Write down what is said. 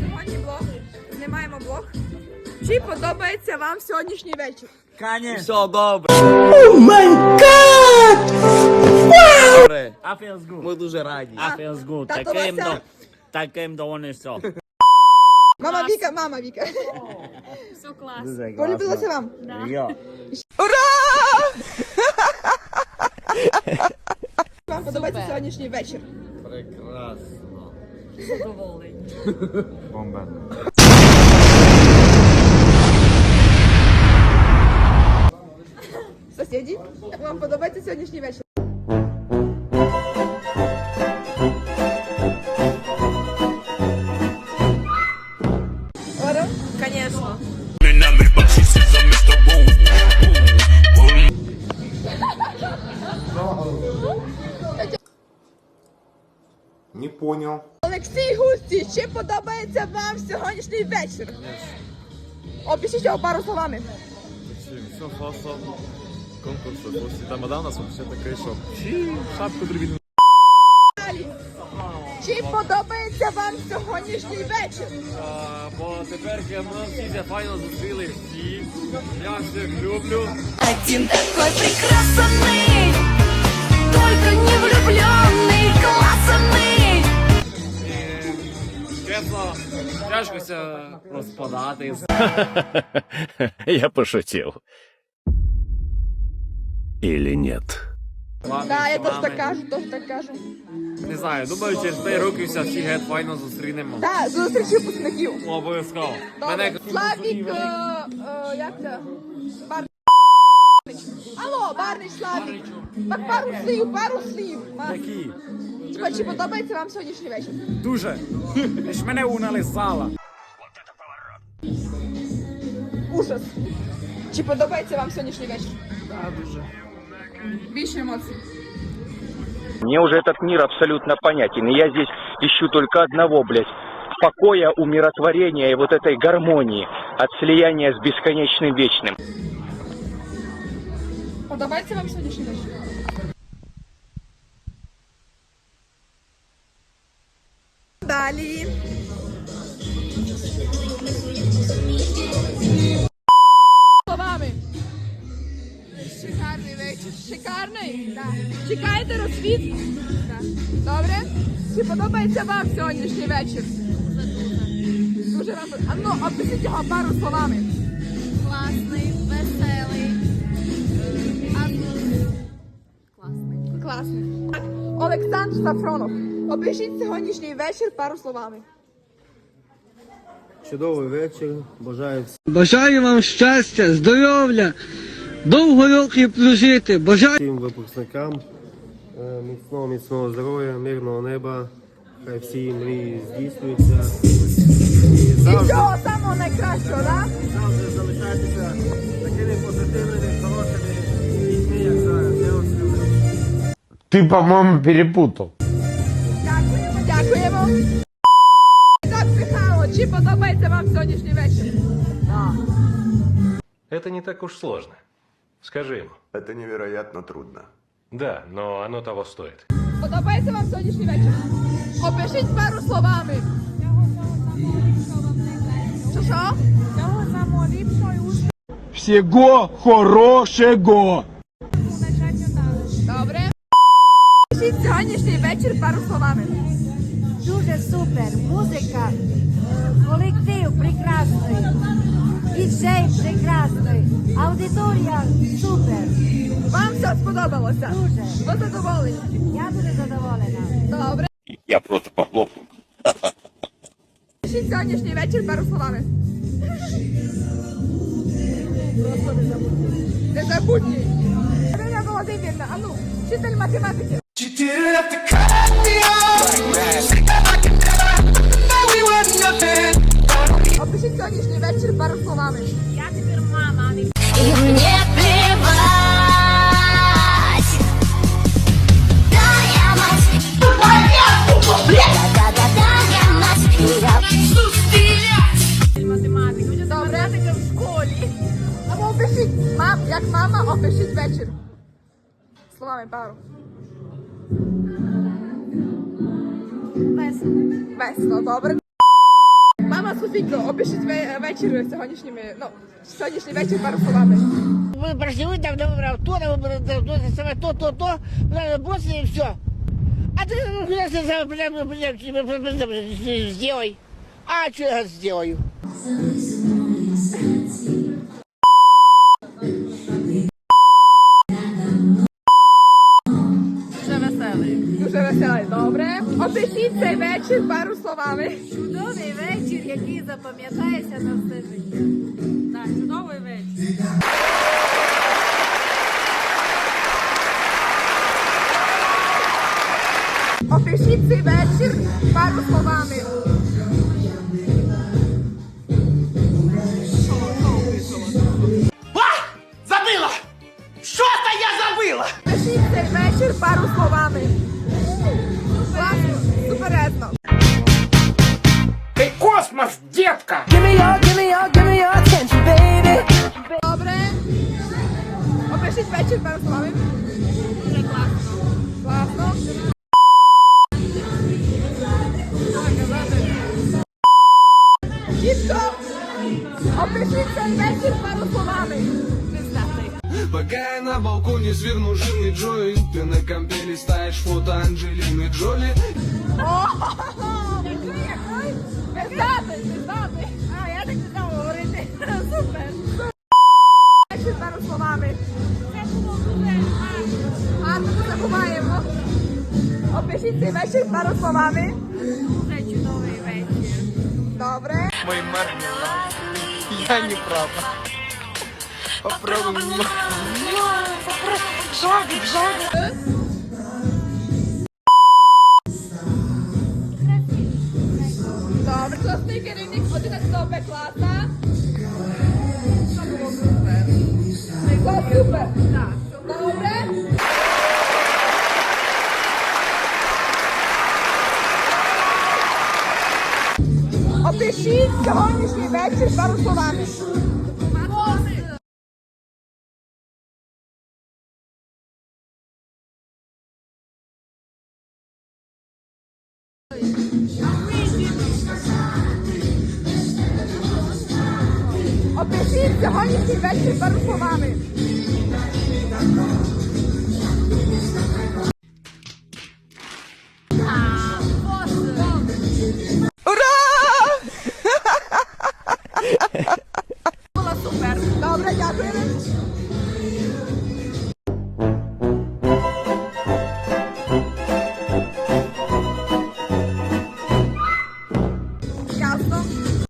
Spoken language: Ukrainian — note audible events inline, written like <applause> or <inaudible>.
Сьогодні блог. Знімаємо блог. Чи подобається вам сьогоднішній вечір? Конечно. Все добре. Добре. I feels good. Ми дуже раді. I feels good. Тато Таким Вася. до таким довольний все. Мама Віка, мама Віка. Все клас. Полюбилося вам? Йо. Ура! <laughs> Вам подобається сьогоднішній вечір? Прекрасно. Задоволений. Сусіді, як вам подобається сьогоднішній вечір? чи подобається вам сьогоднішній вечір? Опишіть його пару словами. Все классно. Конкурс после тамада у нас вообще такой шок. Чи шапку дрібну. Далі. Чи подобається вам сьогоднішній вечір? Бо тепер ми всі файно зустріли всі. Я всіх люблю. Один такой прекрасный, только не влюбленный, классный. Чесно, тяжкося розпадати. <laughs> Я пошутил. Или нет? Так, я теж так кажу, теж так кажу. Не знаю, думаю, через 5 років всі всі геть файно зустрінемо. Так, зустріч випускників. Обов'язково. Мене Славік, е, е, як це? Барнич. Алло, Барнич Славік. Так пару слів, пару слів. Які? Типа, Чи подобається вам сьогоднішній вечір? Дуже. Лиш мене унали з зала. Ужас. Чи подобається вам сьогоднішній вечір? Так, дуже. Більше емоцій. Мне уже этот мир абсолютно понятен. И я здесь ищу только одного, блядь, покоя, умиротворения и вот этой гармонии от слияния с бесконечным вечным. Подобається вам сьогоднішній вечір? Чи подобається вам сьогоднішній вечір? Дуже вам А ну, опишіть його пару словами. Класний, веселий. Класний. Класний. Олександр Сафронов. Опишіть сьогоднішній вечір пару словами. Чудовий вечір. Бажаю Бажаю вам щастя, здоров'я, довго років прожити. Бажаю. всім випускникам міцного, міцного здоров'я, мирного неба. Хай всі мрії здійснюються. І І завжди, всього самого найкращого, так? завжди залишайтеся такими позитивними, хорошими дітьми, як зараз. Я вас люблю. Ты, по-моему, перепутал. Дякуємо, дякуємо. Так, Михайло, чи подобається вам сьогоднішній вечір? Это не так уж сложно. Скажи ему. Это невероятно трудно. Да, но оно того стоит. Подобається вам сьогоднішній вечір? Опишіть пару словами. Що що? Всього самого ліпшого і успіху. Всього хорошого. Добре. Опишіть сьогоднішній вечір пару словами. Дуже супер. Музика, колектив прекрасний. Діджей прекрасний. Аудиторія супер. Вам все сподобалося? Дуже. Ви задоволені? Я дуже задоволена. Добре. Я просто похлопаю. Опишіть сьогоднішній вечір пару словами. Просто незабутній. Незабутній. Ірина Володимирівна, а ну, вчитель математики. Опишіть сьогоднішній вечір пару словами. Я тепер мама, а не мама, опишіть вечір. Словами пару. Весело. Весело, добре. швидко, опишіть ве- вечір сьогоднішніми, ну, сьогоднішній вечір пару словами. Мы прошли там, там, то, то, то, то, то, то, после и все. А ты ну, куда ты сам, прям, прям, прям, прям, сделай. А что я сделаю? Дуже Опишіть цей вечір пару словами. Чудовий вечір, який запам'ятається на все життя. Так, чудовий вечір. Опишіть цей вечір пару словами. космос, детка! Добре. Опишіть вечір пару словами. Дуже класно. Класно. Дітко, опишіть цей вечір пару словами. Пока я на балконе сверну жирный джойнт Ты на компе листаешь фото Анджелины Джоли О, <laughs> цей вечір пару словами. Дуже чудовий вечір. Добре. Мой мэр, я не прав. Попробуй. Добре, класний керівник 11 Б класа. Що було супер? Було супер. Так. Опишіть сьогоднішній вечір пару словами. Опишіть сьогоднішній вечір пару словами.